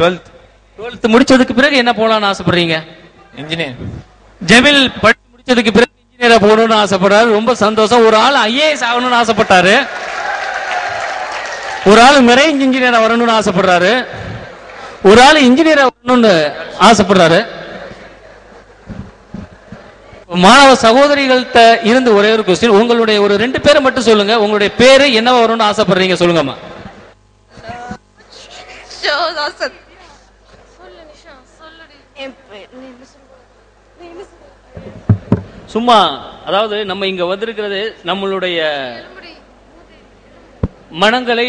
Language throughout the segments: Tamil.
டுவெல்த் டுவெல்த் முடிச்சதுக்கு பிறகு என்ன போலாம்னு ஆசைப்படுறீங்க? இன்ஜினியர் ஜெமில் படிச்சு முடிச்சதுக்கு பிறகு இன்ஜினியரா போகணும்னு ஆசைப்படுறாரு. ரொம்ப சந்தோஷம். ஒரு ஆள் ஐஏஎஸ் ஆகணும்னு ஆசைப்பட்டாரு. ஒரு ஆள் மெரைன் இன்ஜினியரா வரணும்னு ஆசைப்படுறாரு. ஒரு ஆள் இன்ஜினியரா வரணும்னு ஆசைப்படுறாரு. மாணவ சகோதரிகள்கிட்ட இருந்து ஒரே ஒரு கொஸ்டின் உங்களுடைய ஒரு ரெண்டு பேரை மட்டும் சொல்லுங்க. உங்களுடைய பேரு என்ன வரணும்னு ஆசைப்படுறீங்க? சொல்லுங்கம்மா. சும்மா அதாவது நம்ம இங்க வந்திருக்கிறது நம்மளுடைய மனங்களை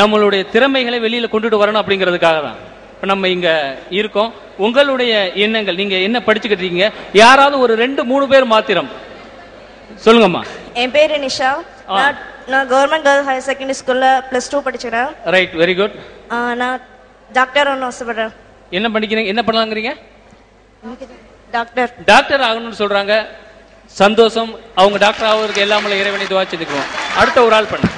நம்மளுடைய திறமைகளை வெளியில கொண்டுட்டு வரணும் அப்படிங்கிறதுக்காக தான். இப்ப நம்ம இங்க இருக்கோம். உங்களுடைய எண்ணங்கள் நீங்க என்ன படிச்சுக்கிட்டு இருக்கீங்க? யாராவது ஒரு ரெண்டு மூணு பேர் மாத்திரம். சொல்லுங்கம்மா. என் பேரு நிஷா. நான் நான் கவர்மெண்ட் கேர்ள் ஹையர் செகண்டரி ஸ்கூல்ல பிளஸ் டூ படிச்சுக்கிறேன். ரைட் வெரி குட் நான் டாக்டர் ஒன்று ஆசைப்படுறேன். என்ன படிக்கிறீங்க என்ன பண்ணலாங்கிறீங்க? டாக்டர் டாக்டர் ஆகணும்னு சொல்றாங்க. சந்தோஷம். அவங்க டாக்டர் ஆவதற்கு எல்லாமே இறைவனை துவாச்சிருக்கோம் அடுத்த ஒரு ஆள் பண்ணு.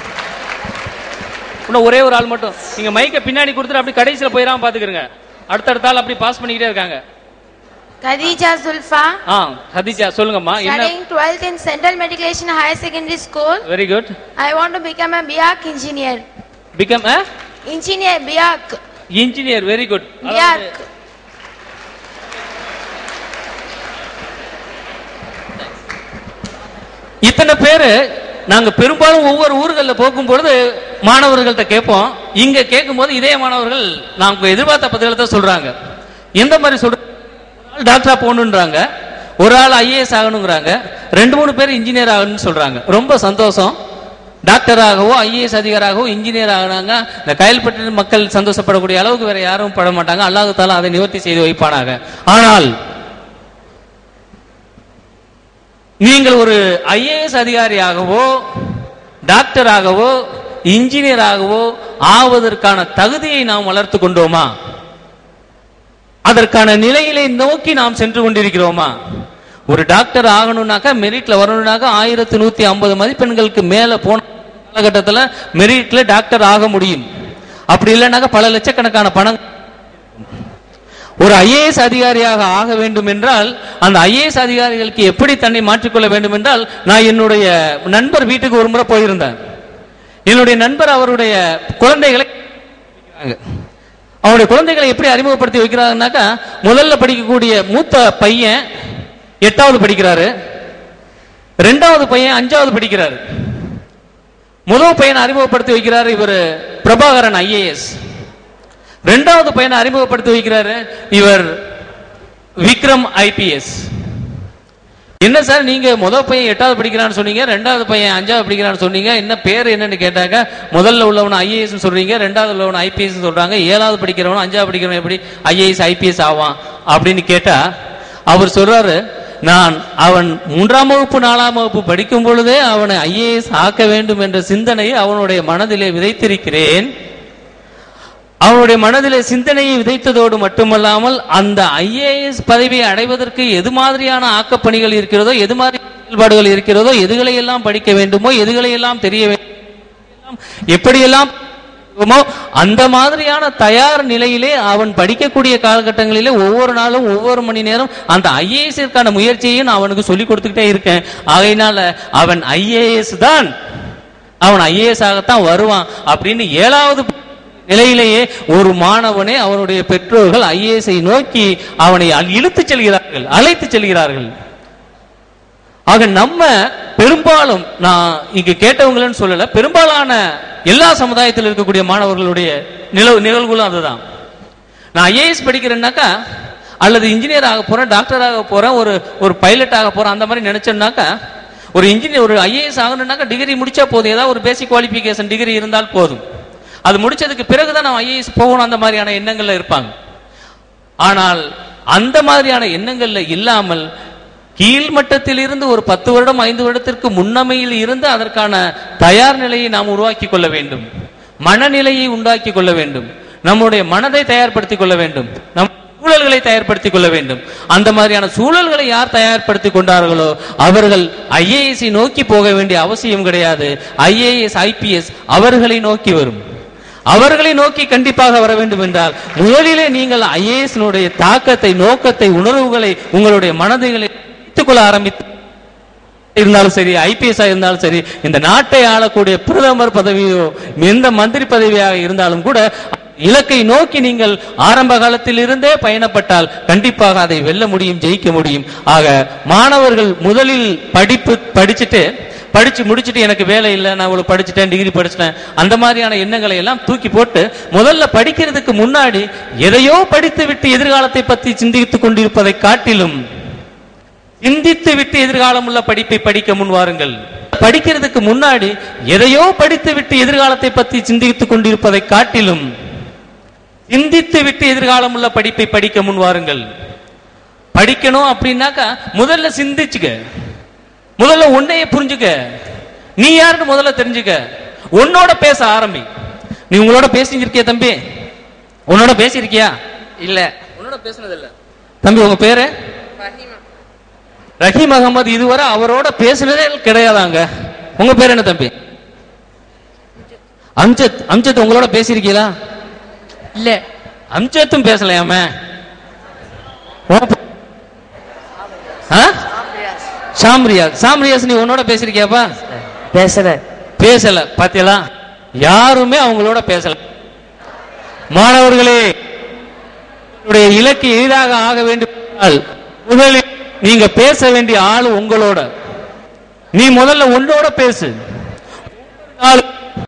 இன்னும் ஒரே ஒரு ஆள் மட்டும். நீங்க மைக்கை பின்னாடி கொடுத்துட்டு அப்படி கடைசியில போயிடாம பாத்துக்கிறங்க அடுத்தடுத்த ஆள் அப்படி பாஸ் பண்ணிக்கிட்டே இருக்காங்க. Khadija Zulfa, ஆ ஹதிஜா சொல்லுங்கம்மா. என்ன? Studying 12th in Central Matriculation Higher Secondary School. Very good I want to become a BIAC engineer. Become Engineer BIAC. Engineer very good BIAC. எத்தனை பேரு நாங்க பெரும்பாலும் ஒவ்வொரு ஊர்களில் போகும் பொழுது மாணவர்கள்ட்ட கேட்போம். இங்க கேட்கும்போது இதே மாணவர்கள் நாங்க எதிர்பார்த்த பதிலத்தை சொல்றாங்க. எந்த மாதிரி சொல்ற டாக்டராக டாக்டரா போகணுன்றாங்க. ஒரு ஆள் ஐஏஎஸ் ஆகணுங்கிறாங்க. ரெண்டு மூணு பேர் இன்ஜினியர் ஆகணும்னு சொல்றாங்க. ரொம்ப சந்தோஷம். டாக்டராகவோ ஐஏஎஸ் அதிகாராகவோ இன்ஜினியர் ஆகினாங்க இந்த கயல்பட்டு மக்கள் சந்தோஷப்படக்கூடிய அளவுக்கு வேற யாரும் பட மாட்டாங்க. அல்லாஹ் தாலா அதை நிவர்த்தி செய்து வைப்பானாங்க ஆனால் நீங்கள் ஒரு ஐஏஎஸ் அதிகாரியாகவோ டாக்டராகவோ இன்ஜினியராகவோ ஆவதற்கான தகுதியை நாம் வளர்த்து கொண்டோமா? அதற்கான நிலையிலே நோக்கி நாம் சென்று கொண்டிருக்கிறோமா? ஒரு டாக்டர் ஆகணும்னாக்கா மெரிட்ல வரணும்னாக்கா ஆயிரத்தி நூத்தி ஐம்பது மதிப்பெண்களுக்கு மேல போன காலகட்டத்தில் மெரிட்ல டாக்டர் ஆக முடியும். அப்படி இல்லைனாக்கா பல லட்சக்கணக்கான பணம் ஒரு ஐஏஎஸ் அதிகாரியாக ஆக வேண்டும் என்றால் அந்த ஐஏஎஸ் அதிகாரிகளுக்கு எப்படி தன்னை மாற்றிக்கொள்ள வேண்டும் என்றால் நான் என்னுடைய நண்பர் வீட்டுக்கு ஒரு முறை போயிருந்தேன். என்னுடைய நண்பர் அவருடைய குழந்தைகளை அவருடைய குழந்தைகளை எப்படி அறிமுகப்படுத்தி வைக்கிறாங்கனாக்கா முதல்ல படிக்கக்கூடிய மூத்த பையன் எட்டாவது படிக்கிறாரு. ரெண்டாவது பையன் அஞ்சாவது படிக்கிறாரு. முதல் பையனை அறிமுகப்படுத்தி வைக்கிறார் இவர் பிரபாகரன் ஐஏஎஸ் ரெண்டாவது பையனை அறிமுகப்படுத்தி வைக்கிறாரு இவர் விக்ரம் ஐபிஎஸ். என்ன சார் நீங்க முதல் பையன் எட்டாவது படிக்கிறான்னு சொன்னீங்க ரெண்டாவது பையன் அஞ்சாவது படிக்கிறான்னு சொன்னீங்க என்ன பேர் என்னன்னு கேட்டாங்க முதல்ல உள்ளவன் ஐஏஎஸ் சொல்றீங்க ரெண்டாவது உள்ளவன் ஐபிஎஸ் சொல்றாங்க ஏழாவது படிக்கிறவன் அஞ்சாவது படிக்கிறவன் எப்படி ஐஏஎஸ் ஐபிஎஸ் ஆவான் அப்படின்னு கேட்டா அவர் சொல்றாரு நான் அவன் மூன்றாம் வகுப்பு நாலாம் வகுப்பு படிக்கும் பொழுதே அவனை ஐஏஎஸ் ஆக்க வேண்டும் என்ற சிந்தனையை அவனுடைய மனதிலே விதைத்திருக்கிறேன். அவனுடைய மனதில் சிந்தனையை விதைத்ததோடு மட்டுமல்லாமல் அந்த ஐஏஎஸ் பதவியை அடைவதற்கு எது மாதிரியான ஆக்கப்பணிகள் இருக்கிறதோ எது மாதிரி செயல்பாடுகள் இருக்கிறதோ எதுகளை எல்லாம் படிக்க வேண்டுமோ எதுகளை எல்லாம் தெரிய வேண்டும் எப்படியெல்லாம் அந்த மாதிரியான தயார் நிலையிலே அவன் படிக்கக்கூடிய காலகட்டங்களிலே ஒவ்வொரு நாளும் ஒவ்வொரு மணி நேரம் அந்த ஐஏஎஸ்க்கான முயற்சியையும் நான் அவனுக்கு சொல்லிக் கொடுத்துக்கிட்டே இருக்கேன். ஆகையினால அவன் ஐஏஎஸ் தான் அவன் ஐஏஎஸ் ஆகத்தான் வருவான் அப்படின்னு ஏழாவது நிலையிலேயே ஒரு மாணவனை அவனுடைய பெற்றோர்கள் ஐஏஎஸ்ஐ நோக்கி அவனை இழுத்துச் செல்கிறார்கள் அழைத்துச் செல்கிறார்கள். ஆக நம்ம பெரும்பாலும் நான் இங்க கேட்டவங்களன்னு சொல்லல பெரும்பாலான எல்லா சமுதாயத்தில் இருக்கக்கூடிய மாணவர்களுடைய நிலவு நிகழ்வுகளும் அதுதான். நான் ஐஏஎஸ் படிக்கிறேன்னாக்கா அல்லது இன்ஜினியர் ஆக போறேன் டாக்டர் ஆக போறேன் ஒரு ஒரு பைலட் ஆக போறேன் அந்த மாதிரி நினைச்சேன்னாக்கா ஒரு இன்ஜினியர் ஒரு ஐஏஎஸ் ஆகணும்னாக்கா டிகிரி முடிச்சா போதும். ஏதாவது ஒரு பேசிக் குவாலிஃபிகேஷன் டிகிரி இருந்தால் போதும். அது முடிச்சதுக்கு பிறகுதான் நம்ம ஐஏஎஸ் போகணும் அந்த மாதிரியான எண்ணங்கள்ல இருப்பாங்க. ஆனால் அந்த மாதிரியான எண்ணங்கள்ல இல்லாமல் கீழ்மட்டத்தில் இருந்து ஒரு பத்து வருடம் ஐந்து வருடத்திற்கு முன்னமையில் இருந்து அதற்கான தயார் நிலையை நாம் உருவாக்கி கொள்ள வேண்டும். மனநிலையை உண்டாக்கி கொள்ள வேண்டும். நம்முடைய மனதை தயார்படுத்திக் கொள்ள வேண்டும். நம் சூழல்களை தயார்படுத்திக் கொள்ள வேண்டும். அந்த மாதிரியான சூழல்களை யார் தயார்படுத்திக் கொண்டார்களோ அவர்கள் ஐஏஎஸ் நோக்கி போக வேண்டிய அவசியம் கிடையாது. ஐஏஎஸ் ஐபிஎஸ் அவர்களை நோக்கி வரும். அவர்களை நோக்கி கண்டிப்பாக வர வேண்டும் என்றால் முதலிலே நீங்கள் ஐஏஎஸ் தாக்கத்தை நோக்கத்தை உணர்வுகளை உங்களுடைய மனதுகளை கொள்ள ஆரம்பித்து இருந்தாலும் சரி ஐபிஎஸ் இருந்தாலும் சரி இந்த நாட்டை ஆளக்கூடிய பிரதமர் பதவியோ எந்த மந்திரி பதவியாக இருந்தாலும் கூட இலக்கை நோக்கி நீங்கள் ஆரம்ப காலத்தில் இருந்தே பயணப்பட்டால் கண்டிப்பாக அதை வெல்ல முடியும் ஜெயிக்க முடியும். ஆக மாணவர்கள் முதலில் படிப்பு படிச்சுட்டு படிச்சு முடிச்சுட்டு எனக்கு வேலை இல்லை நான் இவ்வளவு படிச்சுட்டேன் டிகிரி படிச்சிட்டேன். அந்த மாதிரியான எண்ணங்களை எல்லாம் தூக்கி போட்டு முதல்ல படிக்கிறதுக்கு முன்னாடி எதையோ படித்து விட்டு எதிர்காலத்தை பற்றி சிந்தித்துக் கொண்டிருப்பதை காட்டிலும் சிந்தித்து விட்டு எதிர்காலம் உள்ள படிப்பை படிக்க முன் வாருங்கள். படிக்கிறதுக்கு முன்னாடி எதையோ படித்து விட்டு எதிர்காலத்தை பற்றி சிந்தித்துக் கொண்டிருப்பதை காட்டிலும் சிந்தித்து விட்டு எதிர்காலம் உள்ள படிப்பை படிக்க முன் வாருங்கள். படிக்கணும் அப்படின்னாக்கா முதல்ல சிந்திச்சுக்க. முதல்ல உன்னைய புரிஞ்சுக்க. நீ யாருன்னு முதல்ல தெரிஞ்சுக்க. உன்னோட பேச ஆரம்பி. நீ உங்களோட பேசியிருக்கியா தம்பி? உன்னோட பேசியிருக்கியா? இல்ல. உன்னோட பேசுனது இல்ல தம்பி உங்க பேரு? ரஹீம். அகமது இதுவரை அவரோட பேசுனதே கிடையாதாங்க. உங்க பேர் என்ன தம்பி? அம்ஜத். அம்ஜத். உங்களோட பேசியிருக்கீங்களா? இல்ல. அம்ஜத்தும் பேசலையாமே? ஆ? ஷாம்ரியாஸ் ஷாம்ரியாஸ் நீ உன்னோட பேசியிருக்கியாப்பா? பேசல. பேசல. பாத்தீங்களா யாருமே அவங்களோட பேசல. மாணவர்களே இலக்கு எளிதாக ஆக வேண்டும் முதலில் நீங்க பேச வேண்டிய ஆளு உங்களோட. நீ முதல்ல உன்னோட பேசு.